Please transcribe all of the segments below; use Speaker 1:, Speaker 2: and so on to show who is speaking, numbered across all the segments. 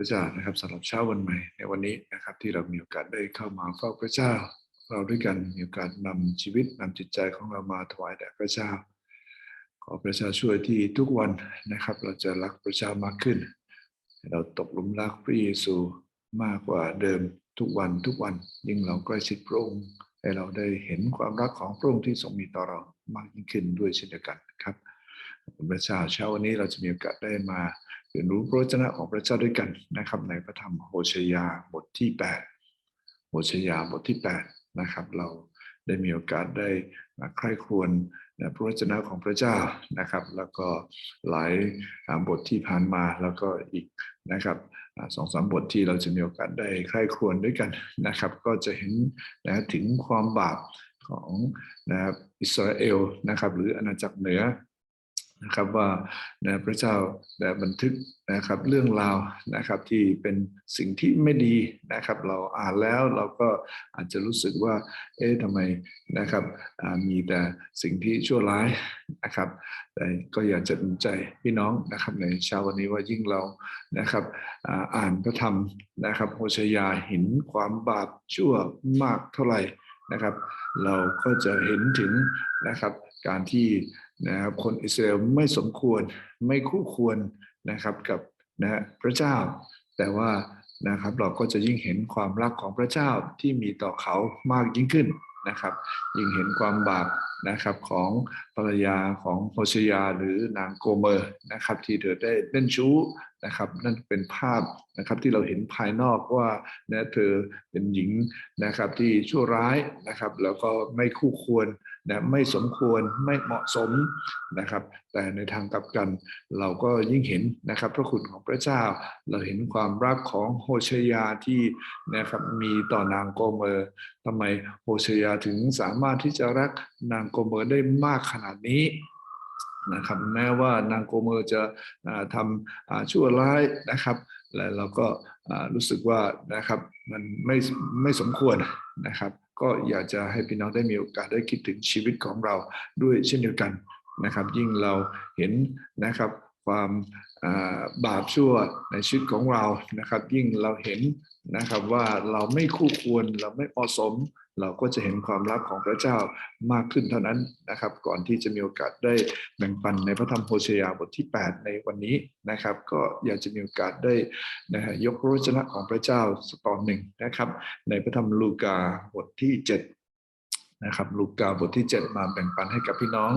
Speaker 1: ระเจ้านะครับสำหรับเช้าวันใหม่ในวันนี้นะครับ ที่เรามีโอกาสได้เข้ามาเฝ้าพระเจ้า เราด้วยกันมีโอกาสนำชีวิตนำจิตใจของเรามาถวายแด่พระเจ้า ขอพระเจ้าช่วยที่ทุกวันนะครับ เราจะรักพระเจ้ามากขึ้น เราตกหลุมรักพระเยซูมากกว่าเดิมทุกวันทุกวัน ยิ่งเราใกล้ชิดพระองค์ให้เราได้เห็นความรักของพระองค์ที่ทรงมีต่อเรามากยิ่งขึ้นด้วยเช่นเดียวกันนะครับพระเจ้าเช้าวันนี้เราจะมีโอกาสได้มา เรียนรู้พระวจนะของพระเจ้าด้วยกันนะครับ ในพระธรรมโฮชยาบทที่ 8 โฮชยาบทที่ 8 นะครับ เราได้มีโอกาสได้ใคร่ครวญพระวจนะของพระเจ้านะครับ แล้วก็หลายบทที่ผ่านมาแล้วก็อีกนะครับสองสามบทที่เราจะมีโอกาสได้ใคร่ครวญด้วยกันนะครับ ก็จะเห็นนะถึงความบาปของนะครับอิสราเอลนะครับ หรืออาณาจักรเหนือ นะครับว่านะพระเจ้าได้บันทึกนะครับเรื่องราวนะครับที่เป็นสิ่งที่ไม่ดีนะครับ เราอ่านแล้วเราก็อาจจะรู้สึกว่า เอ๊ะทำไมนะครับมีแต่สิ่งที่ชั่วร้ายนะครับแต่ก็อยากจะหนุนใจพี่น้องนะครับในเช้าวันนี้ว่ายิ่งเรานะครับอ่าอ่านพระธรรมนะครับโฮชยาเห็นความบาปชั่วมากเท่าไหร่นะครับ เราก็จะเห็นถึงนะครับการที่ นะครับคนอิสราเอลไม่สมควรไม่คู่ควรนะครับกับนะพระเจ้า แต่ว่านะครับเราก็จะยิ่งเห็นความรักของพระเจ้าที่มีต่อเขามากยิ่งขึ้นนะครับ ยิ่งเห็นความบาปนะครับของภรรยาของโฮชยาหรือนางโกเมอร์นะครับที่เธอได้เล่นชู้นะครับนั่นเป็นภาพนะครับที่เราเห็นภายนอกว่านะเธอเป็นหญิงนะครับที่ชั่วร้ายนะครับ แล้วก็ไม่คู่ควร นะไม่สมควรไม่เหมาะสมนะครับ แต่ในทางกลับกันเราก็ยิ่งเห็นนะครับพระคุณของพระเจ้า เราเห็นความรักของโฮชยาที่นะครับมีต่อนางโกเมอร์ทำไมโฮชยาถึงสามารถที่จะรักนางโกเมอร์ได้มากขนาดนี้นะครับแม้ว่านางโกเมอร์จะทำชั่วร้ายนะครับ และเราก็รู้สึกว่านะครับมันไม่ไม่สมควรนะครับ ก็อยากจะให้พี่น้องได้มีโอกาสได้คิดถึงชีวิตของเราด้วยเช่นเดียวกันนะครับ ยิ่งเราเห็นนะครับความบาปชั่วในชีวิตของเรานะครับ ยิ่งเราเห็นนะครับว่าเราไม่คู่ควรเราไม่เหมาะสมเราก็จะเห็นความรักของพระเจ้ามากขึ้นเท่านั้นนะครับ ก่อนที่จะมีโอกาสได้แบ่งปันในพระธรรมโฮเชยาบทที่ 8 ในวันนี้นะครับ ก็อยากจะมีโอกาสได้นะฮะยกพระวจนะของพระเจ้าสักตอนหนึ่งนะครับ ในพระธรรมลูกาบทที่ 7นะครับลูกาบทที่ 7 มาแบ่งปันให้กับพี่น้อง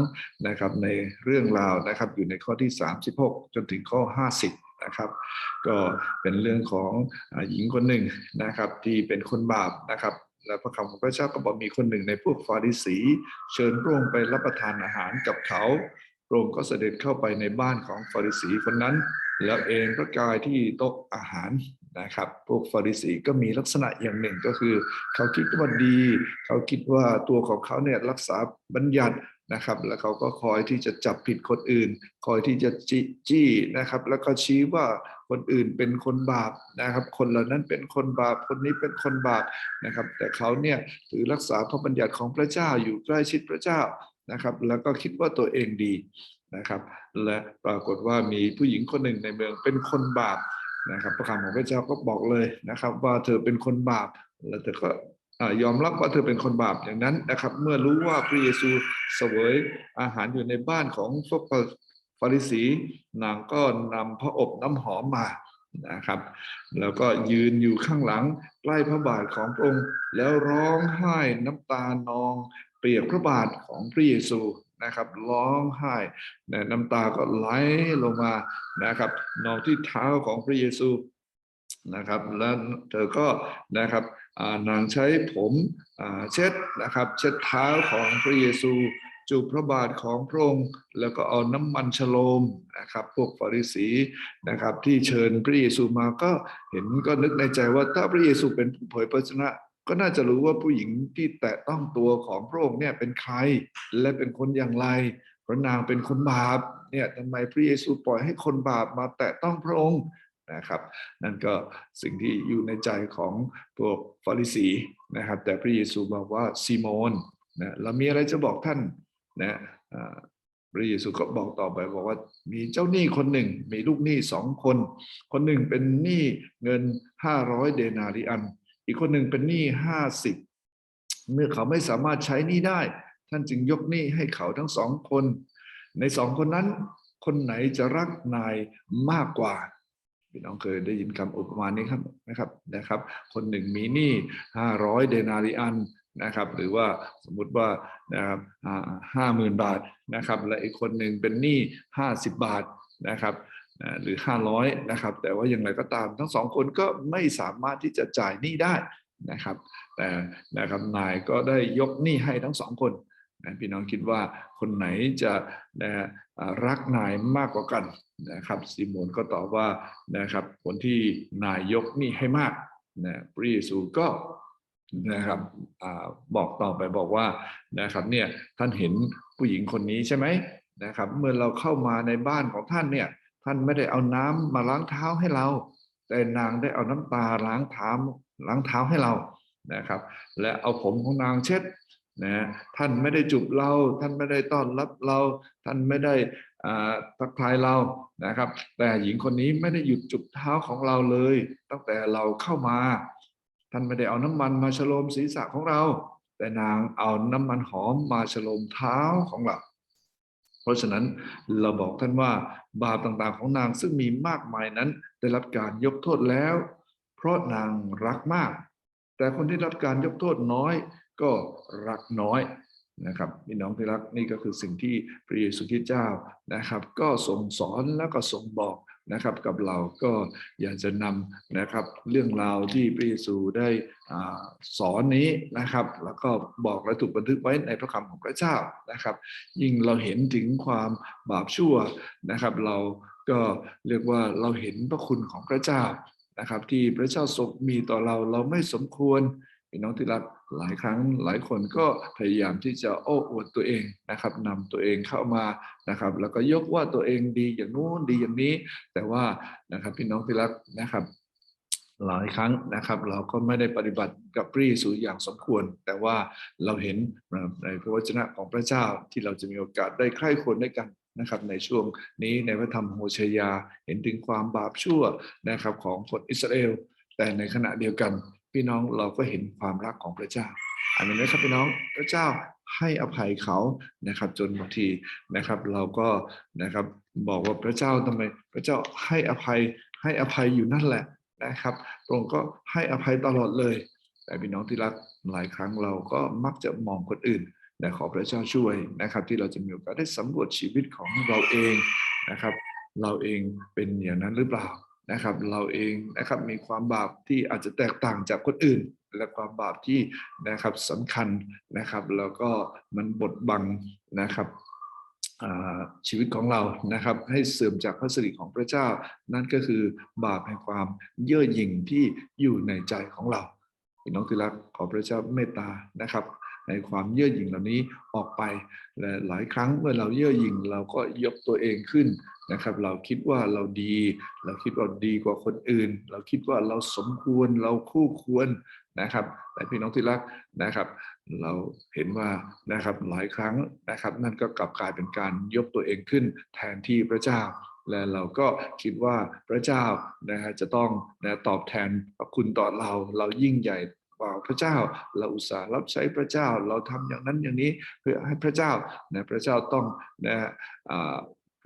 Speaker 1: นะครับ ในเรื่องราวนะครับ อยู่ในข้อที่ 36 จนถึงข้อ 50 นะครับ ก็เป็นเรื่องของหญิงคนหนึ่งนะครับ ที่เป็นคนบาปนะครับ และพระคำของพระเจ้าก็บอกมีคนหนึ่งในพวกฟาริสี เชิญพระองค์ไปรับประทานอาหารกับเขาพระองค์ก็เสด็จเข้าไปในบ้านของฟาริสีคนนั้น แล้วเองพระกายที่โต๊ะอาหารนะครับ พวกฟาริสีก็มีลักษณะอย่างหนึ่งก็คือ เขาคิดว่าดี เขาคิดว่าตัวของเขาเนี่ยรักษาบัญญัตินะครับ แล้วเขาก็คอยที่จะจับผิดคนอื่น คอยที่จะจิจี้นะครับ แล้วก็ชี้ว่า คนอื่นเป็นคนบาปนะครับ คนเหล่านั้นเป็นคนบาป คนนี้เป็นคนบาปนะครับ แต่เขาเนี่ยถือรักษาพระบัญญัติของพระเจ้าอยู่ใกล้ชิดพระเจ้านะครับ แล้วก็คิดว่าตัวเองดีนะครับ และปรากฏว่ามีผู้หญิงคนหนึ่งในเมืองเป็นคนบาปนะครับพระคำของพระเจ้าก็บอกเลยนะครับ ว่าเธอเป็นคนบาป แล้วเธอก็ยอมรับว่าเธอเป็นคนบาปอย่างนั้นนะครับ เมื่อรู้ว่าพระเยซูเสวยอาหารอยู่ในบ้านของพวก ริสีนางก็นำพระอบน้ำหอมมานะครับ แล้วก็ยืนอยู่ข้างหลังใกล้พระบาทของพระองค์ แล้วร้องไห้น้ำตานองเปียบพระบาทของพระเยซูนะครับร้องไห้น้ำตาก็ไหลลงมานะครับ นองที่เท้าของพระเยซูนะครับ แล้วเธอก็นะครับนางใช้ผมเช็ดนะครับ เช็ดเท้าของพระเยซู จูบพระบาทของพระองค์แล้วก็เอาน้ำมันฉโลมนะครับพวกฟาริสีนะครับที่เชิญพระเยซูมาก็เห็นก็นึกในใจว่าถ้าพระเยซูเป็นผู้เผยพระชนะ ก็น่าจะรู้ว่าผู้หญิงที่แตะต้องตัวของพระองค์เนี่ยเป็นใครและเป็นคนอย่างไรเพราะนางเป็นคนบาปเนี่ยทำไมพระเยซูปล่อยให้คนบาปมาแตะต้องพระองค์นะครับ นั่นก็สิ่งที่อยู่ในใจของพวกฟาริสีนะครับ แต่พระเยซูบอกว่าซีโมนนะเรามีอะไรจะบอกท่าน นะพระเยซูก็บอกต่อไปบอกว่ามีเจ้าหนี้คนหนึ่ง มีลูกหนี้สองคน คนหนึ่งเป็นหนี้เงินห้าร้อยเดนาริอัน อีกคนหนึ่งเป็นหนี้ห้าสิบเมื่อเขาไม่สามารถใช้หนี้ได้ ท่านจึงยกหนี้ให้เขาทั้งสองคน ในสองคนนั้น คนไหนจะรักนายมากกว่าพี่น้องเคยได้ยินคำอุปมานี้ครับนะครับนะครับ คนหนึ่งมีหนี้ห้าร้อยเดนาริอัน นะครับหรือว่าสมมุติว่านะครับห้าหมื่นบาทนะครับและอีกคนหนึ่งเป็นหนี้ห้าสิบบาทนะครับหรือห้าร้อยนะครับแต่ว่าอย่างไรก็ตามทั้งสองคนก็ไม่สามารถที่จะจ่ายหนี้ได้นะครับแต่นะครับนายก็ได้ยกหนี้ให้ทั้งสองคนนะพี่น้องคิดว่าคนไหนจะนะรักนายมากกว่ากันนะครับซิโมนก็ตอบว่านะครับคนที่นายยกหนี้ให้มากนะพระเยซูก็ นะครับอบอกต่อไปบอกว่านะครับเนี่ยท่านเห็นผู้หญิงคนนี้ใช่ไหมนะครับ เมื่อเราเข้ามาในบ้านของท่านเนี่ยท่านไม่ได้เอาน้ำมาล้างเท้าให้เรา แต่นางได้เอาน้ำตาล้างเท้าล้างเท้าให้เรานะครับ และเอาผมของนางเช็ดนะท่านไม่ได้จูบเรา ท่านไม่ได้ต้อนรับเรา ท่านไม่ได้ทักทายเรานะครับ แต่หญิงคนนี้ไม่ได้หยุดจุบเท้าของเราเลย ตั้งแต่เราเข้ามา ท่านไม่ได้เอาน้ำมันมาฉโลมศีรษะของเรา แต่นางเอาน้ำมันหอมมาฉโลมเท้าของเรา เพราะฉะนั้นเราบอกท่านว่าบาปต่างๆของนางซึ่งมีมากมายนั้นได้รับการยกโทษแล้ว เพราะนางรักมาก แต่คนที่รับการยกโทษน้อยก็รักน้อยนะครับพี่น้องที่รักนี่ก็คือสิ่งที่พระเยซูคริสต์เจ้านะครับ ก็ทรงสอนแล้วก็ทรงบอก นะครับกับเราก็อยากจะนำนะครับเรื่องราวที่พระเยซูได้อสอนนี้นะครับ แล้วก็บอกและถูกบันทึกไว้ในพระคำของพระเจ้านะครับ ยิ่งเราเห็นถึงความบาปชั่วนะครับ เราก็เรียกว่าเราเห็นพระคุณของพระเจ้านะครับ ที่พระเจ้าทรงมีต่อเราเราไม่สมควรพี่น้องที่รัก หลายครั้งหลายคนก็พยายามที่จะโอ้อวดตัวเองนะครับนำตัวเองเข้ามานะครับ แล้วก็ยกว่าตัวเองดีอย่างนู้นดีอย่างนี้ แต่ว่านะครับพี่น้องที่รักนะครับหลายครั้งนะครับเราก็ไม่ได้ปฏิบัติกับพระเยซูอย่างสมควร แต่ว่าเราเห็นในพระวจนะของพระเจ้าที่เราจะมีโอกาสได้ใคร่ควรด้วยกันนะครับในช่วงนี้ในพระธรรมโฮเชยาเห็นถึงความบาปชั่วนะครับของคนอิสราเอลแต่ในขณะเดียวกัน พี่น้องเราก็เห็นความรักของพระเจ้าอันนี้นะครับพี่น้องพระเจ้าให้อภัยเขานะครับ จนบางทีนะครับ เราก็นะครับบอกว่าพระเจ้าทำไม พระเจ้าให้อภัยให้อภัยอยู่นั่นแหละนะครับพระองค์ก็ให้อภัยตลอดเลย แต่พี่น้องที่รักหลายครั้งเราก็มักจะมองคนอื่นแต่ขอพระเจ้าช่วยนะครับ ที่เราจะมีโอกาสได้สำรวจชีวิตของเราเองนะครับ เราเองเป็นอย่างนั้นหรือเปล่า นะครับเราเองนะครับมีความบาปที่อาจจะแตกต่างจากคนอื่น และความบาปที่นะครับสำคัญนะครับแล้วก็มันบดบังนะครับชีวิตของเรานะครับให้เสื่อมจากพระสิริของพระเจ้า นั่นก็คือบาปแห่งความเย่อหยิ่งที่อยู่ในใจของเราพี่น้องที่รักขอพระเจ้าเมตตานะครับ ในความเย่อหยิ่งเหล่านี้ออกไปและหลายครั้งเมื่อเราเย่อหยิ่งเราก็ยกตัวเองขึ้นนะครับ เราคิดว่าเราดี เราคิดว่าดีกว่าคนอื่น เราคิดว่าเราสมควรเราคู่ควรนะครับ แต่พี่น้องที่รักนะครับ เราเห็นว่านะครับหลายครั้งนะครับ นั่นก็กลับกลายเป็นการยกตัวเองขึ้น แทนที่พระเจ้าและเราก็คิดว่าพระเจ้านะฮะจะต้องนะตอบแทนพระคุณต่อเรา เรายิ่งใหญ่ บอกพระเจ้าเราอุตส่าห์รับใช้พระเจ้าเราทำอย่างนั้นอย่างนี้เพื่อให้พระเจ้านะพระเจ้าต้องนะฮะอ่า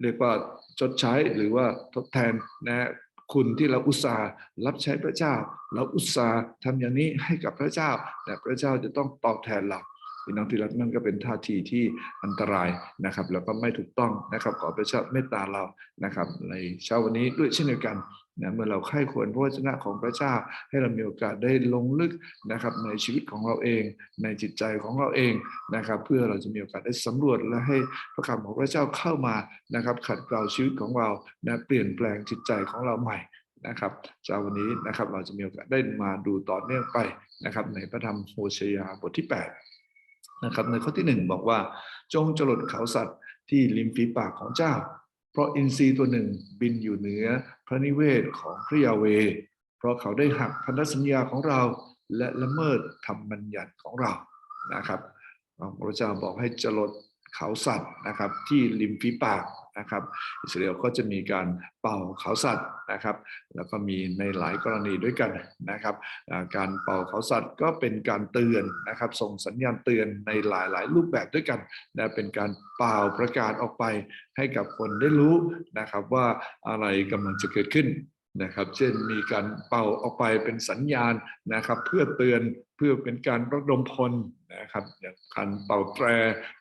Speaker 1: เรียกว่าชดใช้หรือว่าทดแทนนะฮะคุณที่เราอุตส่าห์รับใช้พระเจ้า เราอุตส่าห์ทำอย่างนี้ให้กับพระเจ้า แต่พระเจ้าจะต้องตอบแทนเรา พี่น้องที่รักนั่นก็เป็นท่าทีที่อันตรายนะครับ แล้วก็ไม่ถูกต้องนะครับขอพระเจ้าเมตตาเรานะครับ ในเช้าวันนี้ด้วยเช่นเดียวกันนะเมื่อเราใคร่ควรพระวจนะของพระเจ้าให้เรามีโอกาสได้ลงลึกนะครับ ในชีวิตของเราเอง ในจิตใจของเราเองนะครับ เพื่อเราจะมีโอกาสได้สำรวจและให้พระคำของพระเจ้าเข้ามานะครับ ขัดเกลาชีวิตของเรานะเปลี่ยนแปลงจิตใจของเราใหม่นะครับเช้าวันนี้นะครับเราจะมีโอกาสได้มาดูต่อเนื่องไปนะครับ ในพระธรรมโฮเชยาบทที่ 8 นะครับในข้อที่หนึ่งบอกว่า จงจรดเขาสัตว์ที่ริมฝีปากของเจ้า เพราะอินทรีย์ตัวหนึ่งบินอยู่เหนือพระนิเวศของพระยาเว เพราะเขาได้หักพันธสัญญาของเรา และละเมิดธรรมบัญญัติของเรานะครับพระเจ้าบอกให้จรดเขาสัตว์นะครับที่ริมฝีปาก นะครับ อิสราเอลก็จะมีการเป่าเขาสัตว์นะครับ แล้วก็มีในหลายกรณีด้วยกันนะครับ การเป่าเขาสัตว์ก็เป็นการเตือนนะครับ ส่งสัญญาณเตือนในหลาย ๆ รูปแบบด้วยกันนะเป็นการเป่าประกาศออกไปให้กับคนได้รู้นะครับว่าอะไรกำลังจะเกิดขึ้นนะครับ เช่นมีการเป่าออกไปเป็นสัญญาณนะครับ เพื่อเตือนเพื่อเป็นการระดมพลนะครับอย่างการเป่าแตร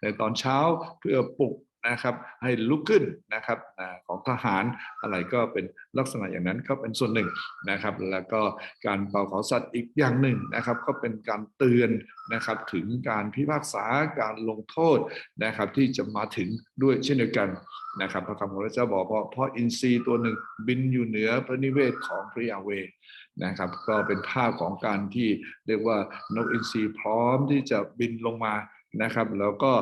Speaker 1: ในตอนเช้าเพื่อปลุก นะครับให้ลุกขึ้นนะครับของทหารอะไรก็เป็นลักษณะอย่างนั้นก็เป็นส่วนหนึ่งนะครับ แล้วก็การเป่าเขาสัตว์อีกอย่างหนึ่งนะครับ ก็เป็นการเตือนนะครับถึงการพิพากษาการลงโทษนะครับที่จะมาถึงด้วยเช่นเดียวกันนะครับพระคำของพระเจ้าบอกเพราะเพราะอินทรีย์ตัวหนึ่งบินอยู่เหนือพระนิเวศของพระยาเวนะครับ ก็เป็นภาพของการที่เรียกว่านกอินทรีพร้อมที่จะบินลงมา นะครับแล้วก็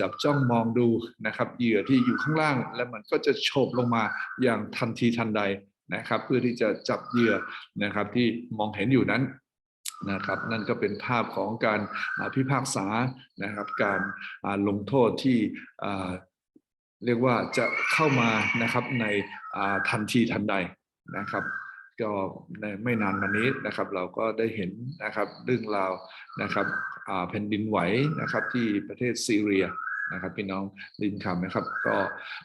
Speaker 1: จับจ้องมองดูนะครับเหยื่อที่อยู่ข้างล่าง แล้วมันก็จะโฉบลงมาอย่างทันทีทันใดนะครับเพื่อที่จะจับเหยื่อนะครับที่มองเห็นอยู่นั้นนะครับนั่นก็เป็นภาพของการพิพากษานะครับการลงโทษที่เรียกว่าจะเข้ามานะครับในทันทีทันใดนะครับ ก็ในไม่นานมานี้นะครับ เราก็ได้เห็นนะครับเรื่องราวนะครับแผ่นดินไหวนะครับที่ประเทศซีเรียนะครับพี่น้องไดยินคำนะครับ ก็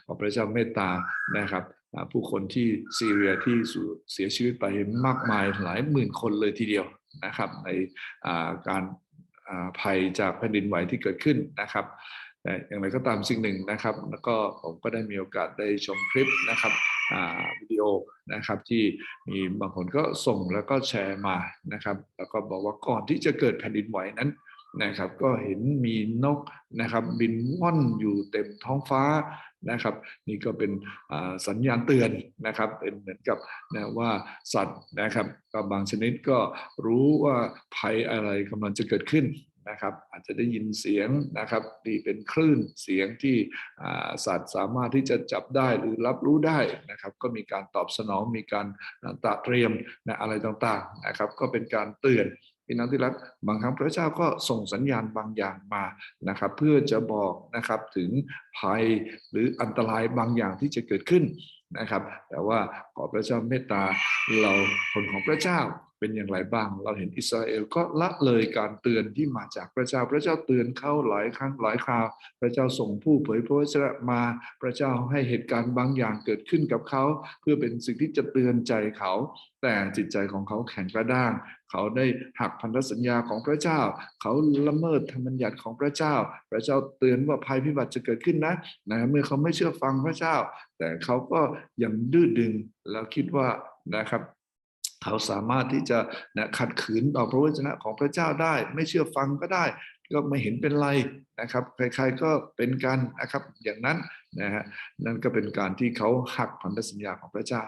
Speaker 1: ขอพระเจ้าเมตตานะครับผู้คนที่ซีเรียที่เสียชีวิตไปมากมายหลายหมื่นคนเลยทีเดียวนะครับ ในการภัยจากแผ่นดินไหวที่เกิดขึ้นนะครับแต่อย่างไรก็ตามสิ่งหนึ่งนะครับ แล้วก็ผมก็ได้มีโอกาสได้ชมคลิปนะครับ วิดีโอนะครับที่มีบางคนก็ส่งแล้วก็แชร์มานะครับ แล้วก็บอกว่าก่อนที่จะเกิดแผ่นดินไหวนั้นนะครับ ก็เห็นมีนกนะครับบินว่อนอยู่เต็มท้องฟ้านะครับ นี่ก็เป็นสัญญาณเตือนนะครับ เป็นเหมือนกับนะว่าสัตว์นะครับก็บางชนิดก็รู้ว่าภัยอะไรกำลังจะเกิดขึ้น นะครับ อาจจะได้ยินเสียงนะครับที่เป็นคลื่นเสียงที่สัตว์สามารถที่จะจับได้หรือรับรู้ได้นะครับ ก็มีการตอบสนองมีการตระเตรียมนะอะไรต่างๆนะครับ ก็เป็นการเตือนพี่น้องที่รักบางครั้งพระเจ้าก็ส่งสัญญาณบางอย่างมานะครับ เพื่อจะบอกนะครับถึงภัยหรืออันตรายบางอย่างที่จะเกิดขึ้นนะครับ แต่ว่าขอพระเจ้าเมตตาเราคนของพระเจ้า เป็นอย่างไรบ้าง เราเห็นอิสราเอลก็ละเลยการเตือนที่มาจากพระเจ้าพระเจ้าเตือนเขาหลายครั้งหลายคราว พระเจ้าส่งผู้เผยพระวจนะมาพระเจ้าให้เหตุการณ์บางอย่างเกิดขึ้นกับเขา เพื่อเป็นสิ่งที่จะเตือนใจเขา แต่จิตใจของเขาแข็งกระด้าง เขาได้หักพันธสัญญาของพระเจ้า เขาละเมิดธรรมบัญญัติของพระเจ้า พระเจ้าเตือนว่าภัยพิบัติจะเกิดขึ้นนะนะเมื่อเขาไม่เชื่อฟังพระเจ้า แต่เขาก็ยังดื้อดึงแล้วคิดว่านะครับ เขาสามารถที่จะนะขัดขืนต่อพระวจนะของพระเจ้าได้ ไม่เชื่อฟังก็ได้ ก็ไม่เห็นเป็นไรนะครับ ใครๆก็เป็นกันนะครับอย่างนั้นนะฮะนั่นก็เป็นการที่เขาหักพันธสัญญาของพระเจ้า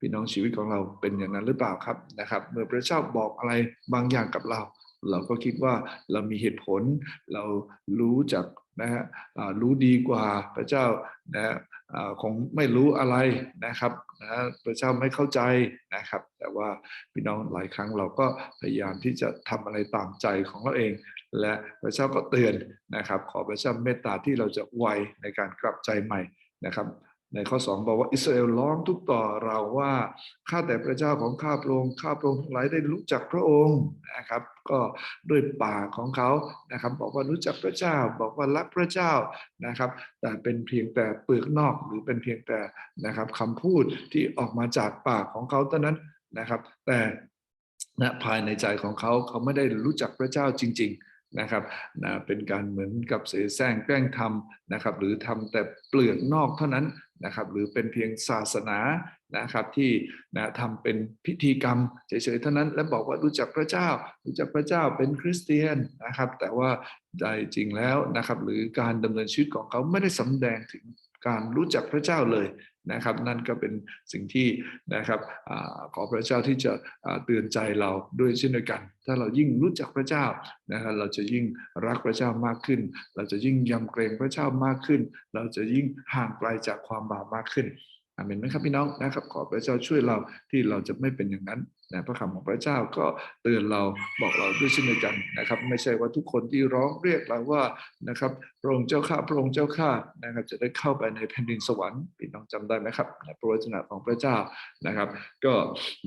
Speaker 1: พี่น้องชีวิตของเราเป็นอย่างนั้นหรือเปล่าครับนะครับ เมื่อพระเจ้าบอกอะไรบางอย่างกับเรา เราก็คิดว่าเรามีเหตุผล เรารู้จักนะฮะรู้ดีกว่าพระเจ้านะฮะคงไม่รู้อะไรนะครับ นะพระเจ้าไม่เข้าใจนะครับ แต่ว่าพี่น้องหลายครั้งเราก็พยายามที่จะทำอะไรตามใจของเราเอง และพระเจ้าก็เตือนนะครับ ขอพระเจ้าเมตตาที่เราจะไวในการกลับใจใหม่นะครับ ในข้อ2บอกว่าอิสราเอลร้องทุกต่อเราว่าข้าแต่พระเจ้าของข้าพระองค์ข้าพระองค์ทั้งหลายได้รู้จักพระองค์นะครับ ก็ด้วยปากของเขานะครับ บอกว่ารู้จักพระเจ้า บอกว่ารักพระเจ้านะครับ แต่เป็นเพียงแต่เปลือกนอกหรือเป็นเพียงแต่นะครับคำพูดที่ออกมาจากปากของเขาเท่านั้นนะครับ แต่นะภายในใจของเขาเขาไม่ได้รู้จักพระเจ้าจริง ๆนะครับนะเป็นการเหมือนกับเสแสร้งแกล้งทำนะครับ หรือทำแต่เปลือกนอกเท่านั้น นะครับหรือเป็นเพียงศาสนานะครับที่นะทำเป็นพิธีกรรมเฉยๆเท่านั้นและบอกว่ารู้จักพระเจ้า รู้จักพระเจ้าเป็นคริสเตียนนะครับ แต่ว่าใจจริงแล้วนะครับ หรือการดำเนินชีวิตของเขาไม่ได้สำแดงถึงการรู้จักพระเจ้าเลย นะครับ นั่นก็เป็นสิ่งที่นะครับอขอพระเจ้าที่จะเตือนใจเราด้วยเช่นเดียวกัน ถ้าเรายิ่งรู้จักพระเจ้านะครับเราจะยิ่งรักพระเจ้ามากขึ้น เราจะยิ่งยำเกรงพระเจ้ามากขึ้น เราจะยิ่งห่างไกลจากความบาปมากขึ้นอาเมนไหมครับพี่น้องนะครับ ขอพระเจ้าช่วยเราที่เราจะไม่เป็นอย่างนั้น นะพระคำของพระเจ้าก็เตือนเราบอกเราด้วยเช่นเดียวกันนะครับ ไม่ใช่ว่าทุกคนที่ร้องเรียกเราว่านะครับพระองค์เจ้าข้าพระองค์เจ้าข้านะครับ จะได้เข้าไปในแผ่นดินสวรรค์พี่น้องจำได้ไหมครับในพระวจนะของพระเจ้านะครับ ก็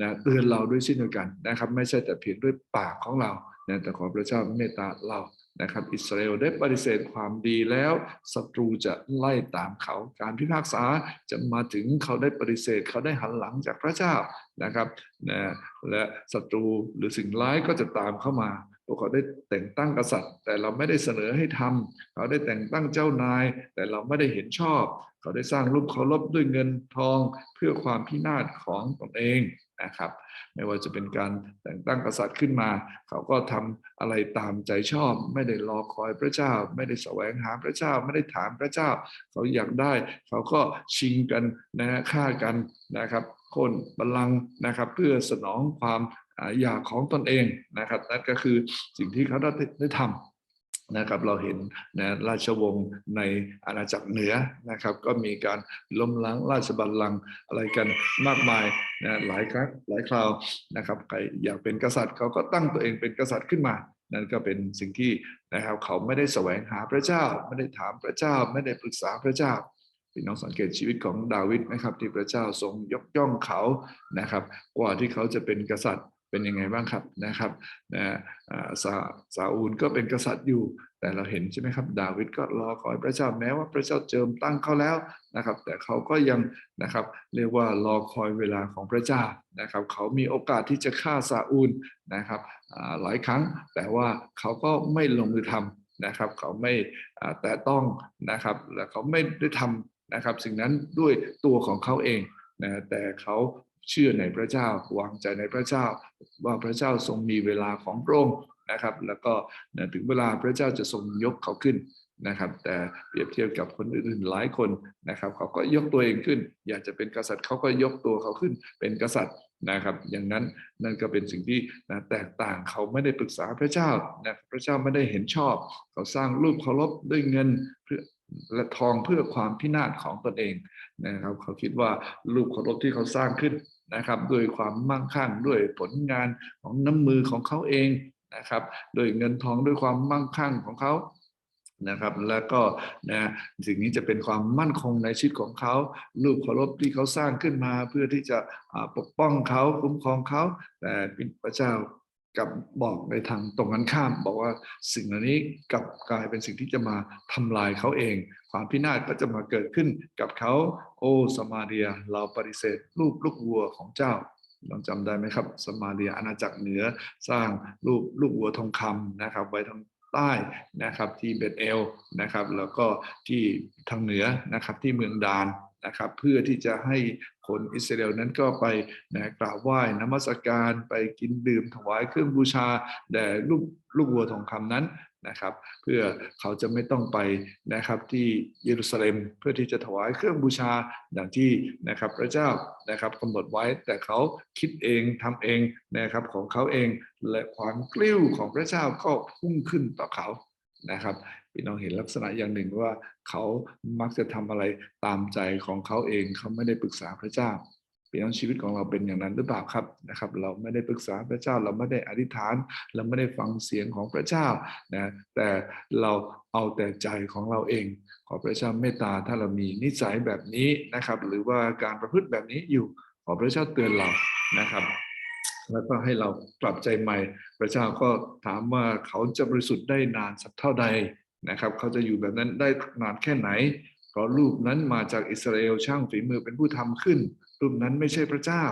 Speaker 1: นะเตือนเราด้วยเช่นเดียวกันนะครับ ไม่ใช่แต่เพียงด้วยปากของเรานะแต่ขอพระเจ้าเมตตาเรา นะครับอิสราเอลได้ปฏิเสธความดีแล้วศัตรูจะไล่ตามเขา การพิพากษาจะมาถึงเขาได้ปฏิเสธ เขาได้หันหลังจากพระเจ้านะครับนะและศัตรูหรือสิ่งร้ายก็จะตามเข้ามา พวกเขาได้แต่งตั้งกษัตริย์ แต่เราไม่ได้เสนอให้ทำเขาได้แต่งตั้งเจ้านาย แต่เราไม่ได้เห็นชอบ เขาได้สร้างรูปเคารพด้วยเงินทองเพื่อความพินาศของตนเองนะครับไม่ว่าจะเป็นการแต่งตั้งกษัตริย์ขึ้นมา เขาก็ทำอะไรตามใจชอบ ไม่ได้รอคอยพระเจ้า ไม่ได้แสวงหาพระเจ้า ไม่ได้ถามพระเจ้า เขาอยากได้ เขาก็ชิงกันนะฮะฆ่ากันนะครับคนบัลลังก์นะครับ เพื่อสนองความ อ่าอยากของตนเองนะครับนั่นก็คือสิ่งที่เขาได้ได้ทำนะครับเราเห็นนะราชวงศ์ในอาณาจักรเหนือนะครับ ก็มีการล้มล้างราชบัลลังก์อะไรกันมากมายนะหลายครั้งหลายคราวนะครับใครอยากเป็นกษัตริย์เขาก็ตั้งตัวเองเป็นกษัตริย์ขึ้นมา นั่นก็เป็นสิ่งที่นะครับเขาไม่ได้แสวงหาพระเจ้า ไม่ได้ถามพระเจ้า ไม่ได้ปรึกษาพระเจ้าพี่น้องสังเกตชีวิตของดาวิดนะครับ ที่พระเจ้าทรงยกย่องเขานะครับ กว่าที่เขาจะเป็นกษัตริย์ เป็นยังไงบ้างครับนะครับนะอาซาซาอูลก็เป็นกษัตริย์อยู่ แต่เราเห็นใช่ไหมครับ ดาวิดก็รอคอยพระเจ้าแม้ว่าพระเจ้าเจิมตั้งเขาแล้วนะครับ แต่เขาก็ยังนะครับเรียกว่ารอคอยเวลาของพระเจ้านะครับ เขามีโอกาสที่จะฆ่าซาอูลนะครับหลายครั้ง แต่ว่าเขาก็ไม่ลงมือทำนะครับเขาไม่แต่ต้องนะครับและเขาไม่ได้ทำนะครับสิ่งนั้นด้วยตัวของเขาเองนะแต่เขา เชื่อในพระเจ้าวางใจในพระเจ้า ว่าพระเจ้าทรงมีเวลาของพระองค์นะครับ แล้วก็ถึงเวลาพระเจ้าจะทรงยกเขาขึ้นนะครับ แต่เปรียบเทียบกับคนอื่นๆหลายคนนะครับ เขาก็ยกตัวเองขึ้น อยากจะเป็นกษัตริย์เขาก็ยกตัวเขาขึ้น เป็นกษัตริย์นะครับ อย่างนั้นนั่นก็เป็นสิ่งที่นะแตกต่างเขาไม่ได้ปรึกษาพระเจ้านะพระเจ้าไม่ได้เห็นชอบ เขาสร้างรูปเคารพด้วยเงินเพื่อและทองเพื่อความพินาศของตนเอง นะครับเขาคิดว่ารูปเคารพที่เขาสร้างขึ้นนะครับด้วยความมั่งคั่งด้วยผลงานของน้ำมือของเขาเองนะครับด้วยเงินทองด้วยความมั่งคั่งของเขานะครับแล้วก็นะสิ่งนี้จะเป็นความมั่นคงในชีวิตของเขารูปเคารพที่เขาสร้างขึ้นมา เพื่อที่จะปกป้องเขาคุ้มครองเขาแต่พระเจ้า กับบอกในทางตรงกันข้าม บอกว่าสิ่งเหล่านี้กับกลายเป็นสิ่งที่จะมาทำลายเขาเอง ความพินาศก็จะมาเกิดขึ้นกับเขา โอ้สมาเรียเราปฏิเสธรูปลูกวัวของเจ้าลองจำได้ไหมครับ สมาเรียอาณาจักรเหนือสร้างรูปลูกวัวทองคำนะครับ ไว้ทางใต้นะครับที่เบธเอลนะครับ แล้วก็ที่ทางเหนือนะครับที่เมืองดาน นะครับเพื่อที่จะให้คนอิสราเอลนั้นก็ไปนะกราบไหว้นมัสการไปกินดื่มถวายเครื่องบูชาแด่ลูกลูกวัวทองคำนั้นนะครับ เพื่อเขาจะไม่ต้องไปนะครับที่เยรูซาเล็มเพื่อที่จะถวายเครื่องบูชาอย่างที่นะครับพระเจ้านะครับกำหนดไว้แต่เขาคิดเองทำเองนะครับของเขาเองและความกลิ้วของพระเจ้าก็พุ่งขึ้นต่อเขานะครับ พี่น้องเห็นลักษณะอย่างหนึ่งว่าเขามักจะทำอะไรตามใจของเขาเองเขาไม่ได้ปรึกษาพระเจ้าพี่น้องชีวิตของเราเป็นอย่างนั้นหรือเปล่าครับนะครับ เราไม่ได้ปรึกษาพระเจ้า เราไม่ได้อธิษฐาน เราไม่ได้ฟังเสียงของพระเจ้านะแต่เราเอาแต่ใจของเราเอง ขอพระเจ้าเมตตาถ้าเรามีนิสัยแบบนี้นะครับ หรือว่าการประพฤติแบบนี้อยู่ขอพระเจ้าเตือนเรานะครับแล้วก็ให้เรากลับใจใหม่ พระเจ้าก็ถามว่าเขาจะบริสุทธิ์ได้นานสักเท่าใด นะครับเขาจะอยู่แบบนั้นได้นานแค่ไหน เพราะรูปนั้นมาจากอิสราเอลช่างฝีมือเป็นผู้ทำขึ้น รูปนั้นไม่ใช่พระเจ้า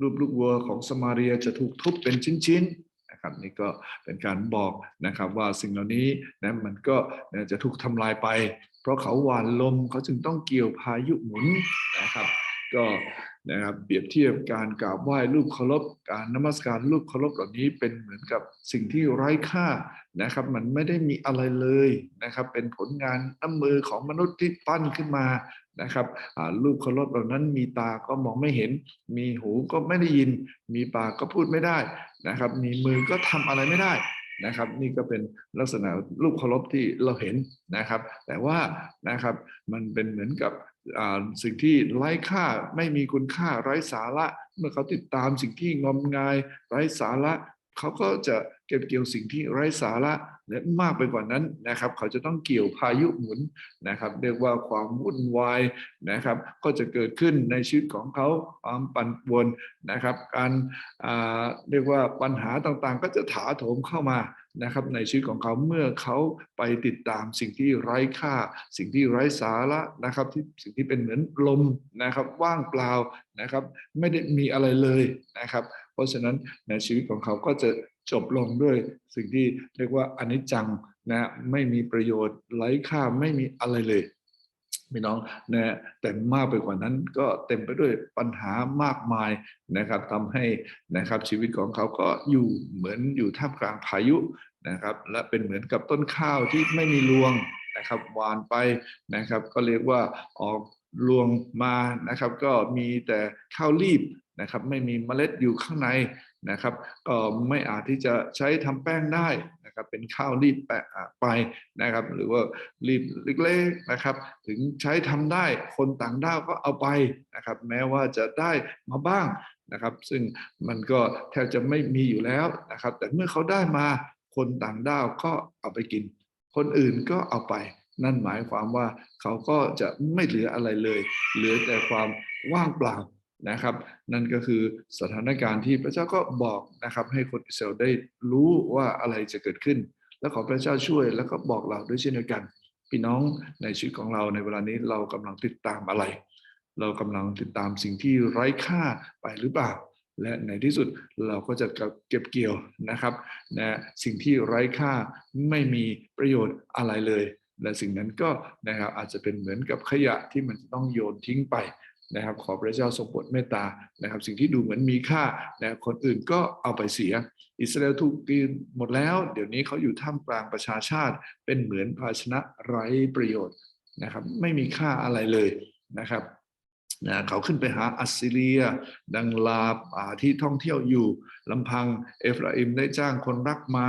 Speaker 1: รูปลูกวัวของสมาเรียจะถูกทุบเป็นชิ้นๆนะครับนี่ก็เป็นการบอกนะครับว่าสิ่งเหล่านี้นะมันก็จะถูกทำลายไป เพราะเขาหวานลมเขาจึงต้องเกี่ยวพายุหมุนนะครับ ก็นะครับเปรียบเทียบการกราบไหว้รูปเคารพการนมัสการรูปเคารพเหล่านี้เป็นเหมือนกับสิ่งที่ไร้ค่านะครับ มันไม่ได้มีอะไรเลยนะครับ เป็นผลงานน้ำมือของมนุษย์ที่ปั้นขึ้นมานะครับรูปเคารพเหล่านั้นมีตาก็มองไม่เห็น มีหูก็ไม่ได้ยิน มีปากก็พูดไม่ได้นะครับ มีมือก็ทำอะไรไม่ได้นะครับ นี่ก็เป็นลักษณะรูปเคารพที่เราเห็นนะครับ แต่ว่านะครับมันเป็นเหมือนกับ สิ่งที่ไร้ค่าไม่มีคุณค่าไร้สาระ เมื่อเขาติดตามสิ่งที่งมงาย ไร้สาระ เขาก็จะเก็บเกี่ยวสิ่งที่ไร้สาระ มากไปกว่านั้นนะครับ เขาจะต้องเกี่ยวพายุหมุนนะครับ เรียกว่าความวุ่นวายนะครับ ก็จะเกิดขึ้นในชีวิตของเขาความปั่นป่วนนะครับ การเรียกว่าปัญหาต่างๆ ก็จะถาโถมเข้ามานะครับในชีวิตของเขาเมื่อเขาไปติดตามสิ่งที่ไร้ค่า สิ่งที่ไร้สาระนะครับที่สิ่งที่เป็นเหมือนลมนะครับว่างเปล่านะครับ ไม่ได้มีอะไรเลยนะครับ เพราะฉะนั้นในชีวิตของเขาก็จะจบลงด้วยสิ่งที่เรียกว่าอนิจจังนะไม่มีประโยชน์ไร้ค่าไม่มีอะไรเลยพี่น้องนะแต่มากไปกว่านั้นก็เต็มไปด้วยปัญหามากมายนะครับทำให้นะครับชีวิตของเขาก็อยู่เหมือนอยู่ท่ามกลางพายุนะครับและเป็นเหมือนกับต้นข้าวที่ไม่มีรวงนะครับหวานไปนะครับ ก็เรียกว่าออกรวงมานะครับ ก็มีแต่ข้าวรีบ นะครับไม่มีเมล็ดอยู่ข้างในนะครับก็ไม่อาจที่จะใช้ทำแป้งได้นะครับเป็นข้าวรีบแปะไปนะครับหรือว่ารีบเล็กๆนะครับถึงใช้ทำได้คนต่างด้าวก็เอาไปนะครับแม้ว่าจะได้มาบ้างนะครับซึ่งมันก็แทบจะไม่มีอยู่แล้วนะครับแต่เมื่อเขาได้มาคนต่างด้าวก็เอาไปกิน คนอื่นก็เอาไปนั่นหมายความว่าเขาก็จะไม่เหลืออะไรเลย เหลือแต่ความว่างเปล่า นะครับ นั่นก็คือสถานการณ์ที่พระเจ้าก็บอกนะครับให้คนอิสราเอลได้รู้ว่าอะไรจะเกิดขึ้น และขอพระเจ้าช่วยแล้วก็บอกเราด้วยเช่นเดียวกัน พี่น้องในชีวิตของเราในเวลานี้เรากำลังติดตามอะไร เรากำลังติดตามสิ่งที่ไร้ค่าไปหรือเปล่า และในที่สุดเราก็จะเก็บเกี่ยวนะครับนะสิ่งที่ไร้ค่าไม่มีประโยชน์อะไรเลยและสิ่งนั้นก็นะครับอาจจะเป็นเหมือนกับขยะที่มันต้องโยนทิ้งไป นะครับขอพระเจ้าทรงโปรดเมตตานะครับ สิ่งที่ดูเหมือนมีค่านะคนอื่นก็เอาไปเสีย อิสราเอลถูกกินหมดแล้ว เดี๋ยวนี้เขาอยู่ท่ามกลางประชาชาติ เป็นเหมือนภาชนะไร้ประโยชน์นะครับ ไม่มีค่าอะไรเลยนะครับนะเขาขึ้นไปหาอัสซีเรีย ดังลาป่าที่ท่องเที่ยวอยู่ลำพังเอฟราอิมได้จ้างคนรักมา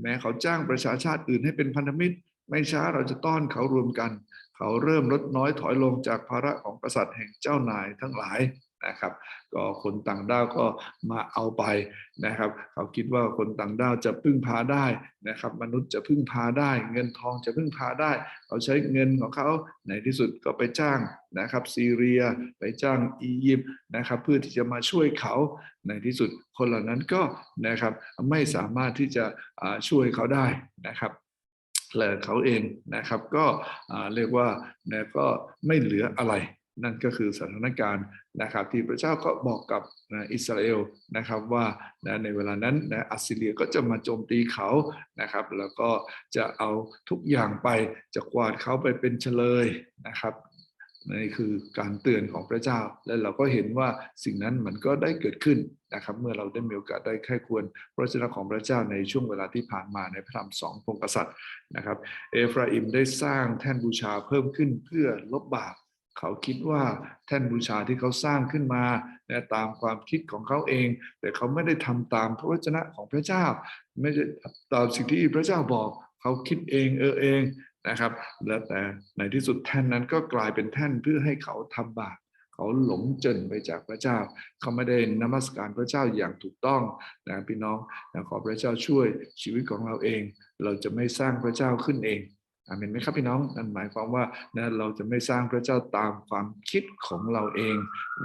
Speaker 1: แม้เขาจ้างประชาชาติอื่นให้เป็นพันธมิตร ไม่ช้าเราจะต้อนเขารวมกัน เขาเริ่มลดน้อยถอยลงจากภาระของกษัตริย์แห่งเจ้านายทั้งหลายนะครับ ก็คนต่างด้าวก็มาเอาไปนะครับ เขาคิดว่าคนต่างด้าวจะพึ่งพาได้นะครับ มนุษย์จะพึ่งพาได้ เงินทองจะพึ่งพาได้ เขาใช้เงินของเขาในที่สุดก็ไปจ้างนะครับซีเรียไปจ้างอียิปต์นะครับเพื่อที่จะมาช่วยเขาในที่สุดคนเหล่านั้นก็นะครับไม่สามารถที่จะช่วยเขาได้นะครับ เขาเองนะครับ ก็เรียกว่าก็ไม่เหลืออะไรนั่นก็คือสถานการณ์นะครับ ที่พระเจ้าก็บอกกับอิสราเอลนะครับว่าในเวลานั้นอัสซีเรียก็จะมาโจมตีเขานะครับ แล้วก็จะเอาทุกอย่างไปจะกวาดเขาไปเป็นเฉลยนะครับ นี่คือการเตือนของพระเจ้า และเราก็เห็นว่าสิ่งนั้นมันก็ได้เกิดขึ้นนะครับ เมื่อเราได้มีโอกาสได้แค่ควรพระเจ้าของพระเจ้าในช่วงเวลาที่ผ่านมาในพระธรรมสองพงกษัตริย์นะครับ เอฟราอิมได้สร้างแท่นบูชาเพิ่มขึ้นเพื่อลบบาปเขาคิดว่าแท่นบูชาที่เขาสร้างขึ้นมานะตามความคิดของเขาเอง แต่เขาไม่ได้ทำตามพระวจนะของพระเจ้า ไม่ได้ตามสิ่งที่พระเจ้าบอก เขาคิดเองเออเอง นะครับ แล้วแต่ในที่สุดแท่นนั้นก็กลายเป็นแท่นเพื่อให้เขาทำบาปเขาหลงจนไปจากพระเจ้า เขาไม่ได้นมัสการพระเจ้าอย่างถูกต้องนะพี่น้องนะขอพระเจ้าช่วยชีวิตของเราเอง เราจะไม่สร้างพระเจ้าขึ้นเอง อาเมนไหมครับพี่น้องนั่นหมายความว่านะเราจะไม่สร้างพระเจ้าตามความคิดของเราเอง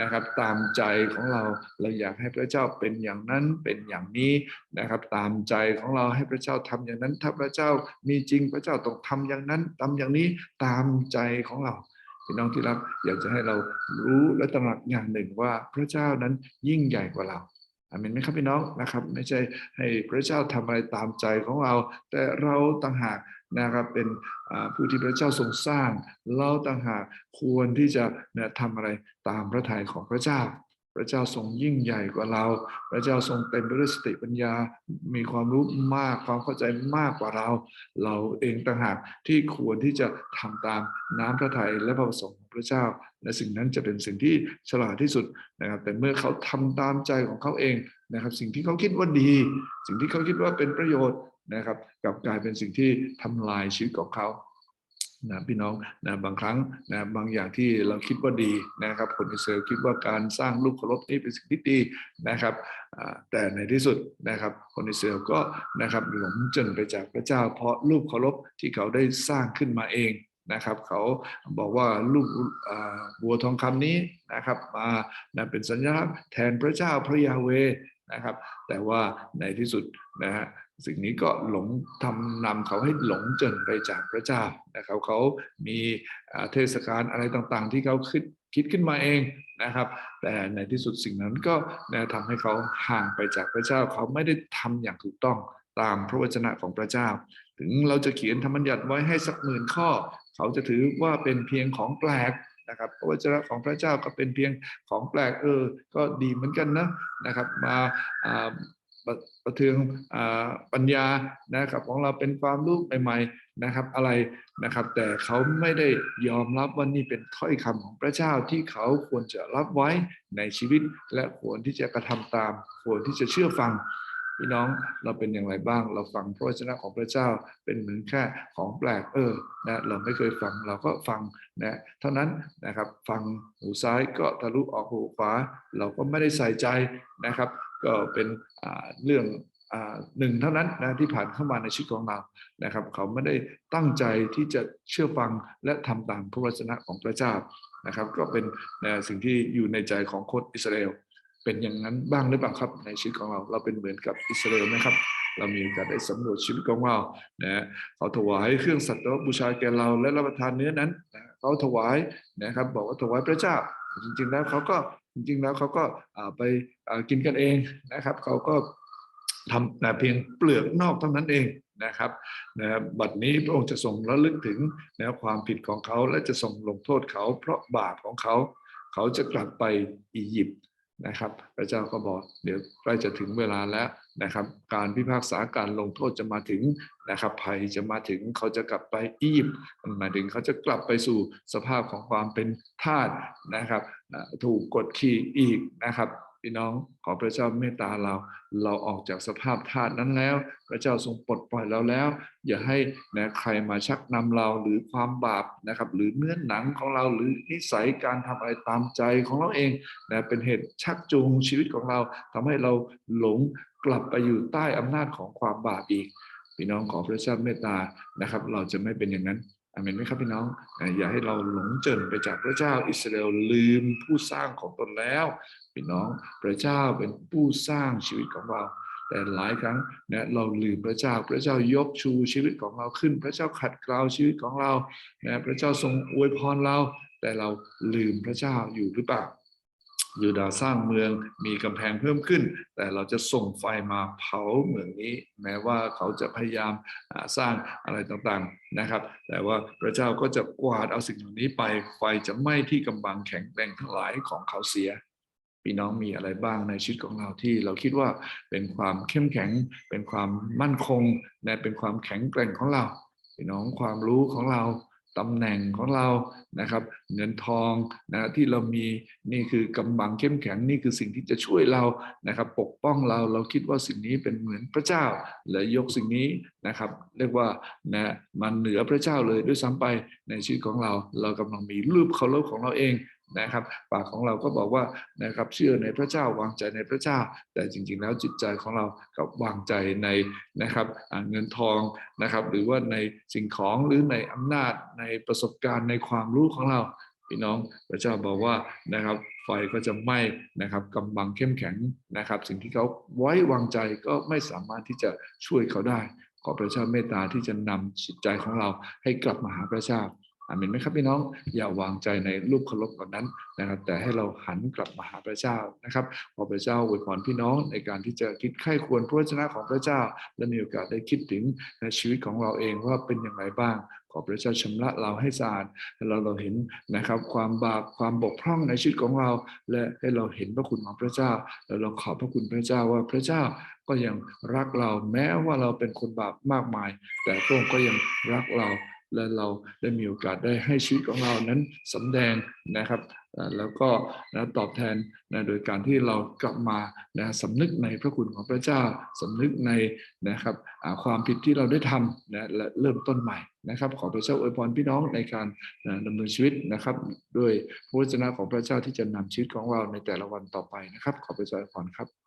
Speaker 1: นะครับ ตามใจของเราเราอยากให้พระเจ้าเป็นอย่างนั้นเป็นอย่างนี้นะครับ ตามใจของเราให้พระเจ้าทำอย่างนั้น ถ้าพระเจ้ามีจริงพระเจ้าต้องทำอย่างนั้นทำอย่างนี้ตามใจของเราพี่น้องที่รักอยากจะให้เรารู้และตระหนักอย่างหนึ่งว่าพระเจ้านั้นยิ่งใหญ่กว่าเราอามนไหมครับพี่น้องนะครับ ไม่ใช่ให้พระเจ้าทำอะไรตามใจของเรา แต่เราต่างหาก นะครับเป็นผู้ที่พระเจ้าทรงสร้าง เราต่างหากควรที่จะนะทำอะไรตามพระทัยของพระเจ้า พระเจ้าทรงยิ่งใหญ่กว่าเรา พระเจ้าทรงเต็มไปด้วยสติปัญญา มีความรู้มากความเข้าใจมากกว่าเรา เราเองต่างหากที่ควรที่จะทำตามน้ำพระทัยและพระประสงค์ของพระเจ้า และสิ่งนั้นจะเป็นสิ่งที่ฉลาดที่สุดนะครับ แต่เมื่อเขาทำตามใจของเขาเองนะครับ สิ่งที่เขาคิดว่าดี สิ่งที่เขาคิดว่าเป็นประโยชน์ นะครับกับกลายเป็นสิ่งที่ทำลายชีวิตของเขานะพี่น้องนะบางครั้งนะบางอย่างที่เราคิดว่าดีนะครับคนอิสราเอลคิดว่าการสร้างรูปเคารพนี่เป็นสิ่งที่ดีนะครับแต่ในที่สุดนะครับคนอิสราเอลก็นะครับหลงจนไปจากพระเจ้า เพราะรูปเคารพที่เขาได้สร้างขึ้นมาเองนะครับเขาบอกว่ารูปอ่าบัวทองคำนี้นะครับมานะเป็นสัญลักษณ์แทนพระเจ้าพระยาเวนะครับแต่ว่าในที่สุดนะฮะ สิ่งนี้ก็หลงทำนำเขาให้หลงจนไปจากพระเจ้านะครับเขามีเทศกาลอะไรต่างๆ ที่เขาคิดคิดขึ้นมาเองนะครับ แต่ในที่สุดสิ่งนั้นก็นะทำให้เขาห่างไปจากพระเจ้า เขาไม่ได้ทำอย่างถูกต้องตามพระวจนะของพระเจ้า ถึงเราจะเขียนธรรมบัญญัติไว้ให้สักหมื่นข้อ เขาจะถือว่าเป็นเพียงของแปลกนะครับพระวจนะของพระเจ้าก็เป็นเพียงของแปลกเออ ก็ดีเหมือนกันนะนะครับ มา ประเทืองอปัญญานะครับของเราเป็นความรู้ใหม่ๆนะครับอะไรนะครับ แต่เขาไม่ได้ยอมรับว่านี่เป็นถ้อยคำของพระเจ้าที่เขาควรจะรับไว้ในชีวิต และควรที่จะกระทำตาม ควรที่จะเชื่อฟังพี่น้องเราเป็นอย่างไรบ้าง เราฟังพระวจนะของพระเจ้าเป็นเหมือนแค่ของแปลกเออนะเราไม่เคยฟังเราก็ฟังนะเท่านั้นนะครับฟังหูซ้ายก็ทะลุออกหูขวา เราก็ไม่ได้ใส่ใจนะครับ ก็เป็นเรื่องหนึ่งเท่านั้นนะที่ผ่านเข้ามาในชีวิตของเรานะครับ เขาไม่ได้ตั้งใจที่จะเชื่อฟังและทำตามพระวจนะของพระเจ้านะครับ ก็เป็นสิ่งที่อยู่ในใจของคนอิสราเอลเป็นอย่างนั้นบ้างหรือเปล่าครับ ในชีวิตของเราเราเป็นเหมือนกับอิสราเอลไหมครับ เรามีโอกาสได้สำรวจชีวิตของเรานะเขาถวายเครื่องสัตว์บูชาแก่เราและรับประทานเนื้อนั้นนะเขาถวายนะครับ บอกว่าถวายพระเจ้าจริงๆแล้วเขาก็ จริงๆแล้วเขาก็ไปกินกันเองนะครับเขาก็ทำแต่เพียงเปลือกนอกเท่านั้นเองนะครับนะบัดนี้พระองค์จะทรงระลึกถึงนะความผิดของเขาและจะทรงลงโทษเขาเพราะบาปของเขา เขาจะกลับไปอียิปต์นะครับ พระเจ้าก็บอกเดี๋ยวใกล้จะถึงเวลาแล้ว นะครับการพิพากษาการลงโทษจะมาถึงนะครับภัยจะมาถึงเขาจะกลับไปอียิปต์หมายถึงเขาจะกลับไปสู่สภาพของความเป็นทาสนะครับถูกกดขี่อีกนะครับพี่น้องขอพระเจ้าเมตตาเรา เราออกจากสภาพทาสนั้นแล้ว พระเจ้าทรงปลดปล่อยเราแล้ว อย่าให้นะใครมาชักนำเราหรือความบาปนะครับ หรือเนื้อหนังของเราหรือนิสัยการทำอะไรตามใจของเราเองนะเป็นเหตุชักจูงชีวิตของเราทำให้เราหลง กลับไปอยู่ใต้อำนาจของความบาปอีก พี่น้องขอพระเจ้าเมตตานะครับ เราจะไม่เป็นอย่างนั้นอาเมนไหมครับพี่น้องอ่าอย่าให้เราหลงเจินไปจากพระเจ้าอิสราเอลลืมผู้สร้างของตนแล้ว พี่น้องพระเจ้าเป็นผู้สร้างชีวิตของเราแต่หลายครั้งนะเราลืมพระเจ้า พระเจ้ายกชูชีวิตของเราขึ้น พระเจ้าขัดเกลาชีวิตของเรานะพระเจ้าทรงอวยพรเรา แต่เราลืมพระเจ้าอยู่หรือเปล่า ยูดาสร้างเมืองมีกำแพงเพิ่มขึ้น แต่เราจะส่งไฟมาเผาเมืองนี้ แม้ว่าเขาจะพยายามสร้างอะไรต่างๆนะครับ แต่ว่าพระเจ้าก็จะกวาดเอาสิ่งเหล่านี้ไปไฟจะไหม้ที่กำบังแข็งแกร่งทั้งหลายของเขาเสียพี่น้องมีอะไรบ้างในชีวิตของเราที่เราคิดว่าเป็นความเข้มแข็ง เป็นความมั่นคงและเป็นความแข็งแกร่งของเราพี่น้องความรู้ของเรา ตำแหน่งของเรานะครับเงินทองนะที่เรามีนี่คือกำบังเข้มแข็งนี่คือสิ่งที่จะช่วยเรานะครับ ปกป้องเราเราคิดว่าสิ่งนี้เป็นเหมือนพระเจ้า และยกสิ่งนี้นะครับ เรียกว่านะมันเหนือพระเจ้าเลยด้วยซ้ำไปในชีวิตของเรา เรากำลังมีรูปเคารพของเราเอง นะครับปากของเราก็บอกว่านะครับเชื่อในพระเจ้าวางใจในพระเจ้า แต่จริงๆแล้วจิตใจของเรากับวางใจในนะครับเงินทองนะครับหรือว่าในสิ่งของหรือในอำนาจในประสบการณ์ในความรู้ของเราพี่น้องพระเจ้าบอกว่านะครับไฟก็จะไหม้นะครับกำบังเข้มแข็งนะครับ สิ่งที่เขาไว้วางใจก็ไม่สามารถที่จะช่วยเขาได้ ขอพระเจ้าเมตตาที่จะนำจิตใจของเราให้กลับมาหาพระเจ้า อาเมนไหมครับพี่น้องอย่าวางใจในรูปเคารพเหล่านั้นนะครับ แต่ให้เราหันกลับมาหาพระเจ้านะครับขอพระเจ้าอวยพรพี่น้องในการที่จะคิดไข้ควรพระวจนะของพระเจ้า และมีโอกาสได้คิดถึงในชีวิตของเราเองว่าเป็นอย่างไรบ้างขอพระเจ้าชำระเราให้สะอาดให้เราเราเห็นนะครับ ความบาปความบกพร่องในชีวิตของเรา และให้เราเห็นพระคุณของพระเจ้า แล้วเราขอบพระคุณพระเจ้าว่าพระเจ้าก็ยังรักเราแม้ว่าเราเป็นคนบาปมากมาย แต่พระองค์ก็ยังรักเรา และเราได้มีโอกาสได้ให้ชีวิตของเรานั้นสำแดงนะครับแล้วก็นะตอบแทนนะโดยการที่เรากลับมานะสำนึกในพระคุณของพระเจ้าสำนึกในนะครับความผิดที่เราได้ทำนะและเริ่มต้นใหม่นะครับ ขอพระเจ้าอวยพรพี่น้องในการนะดำเนินชีวิตนะครับ ด้วยพระวจนะของพระเจ้าที่จะนำชีวิตของเราในแต่ละวันต่อไปนะครับ ขอพระเจ้าอวยพรครับ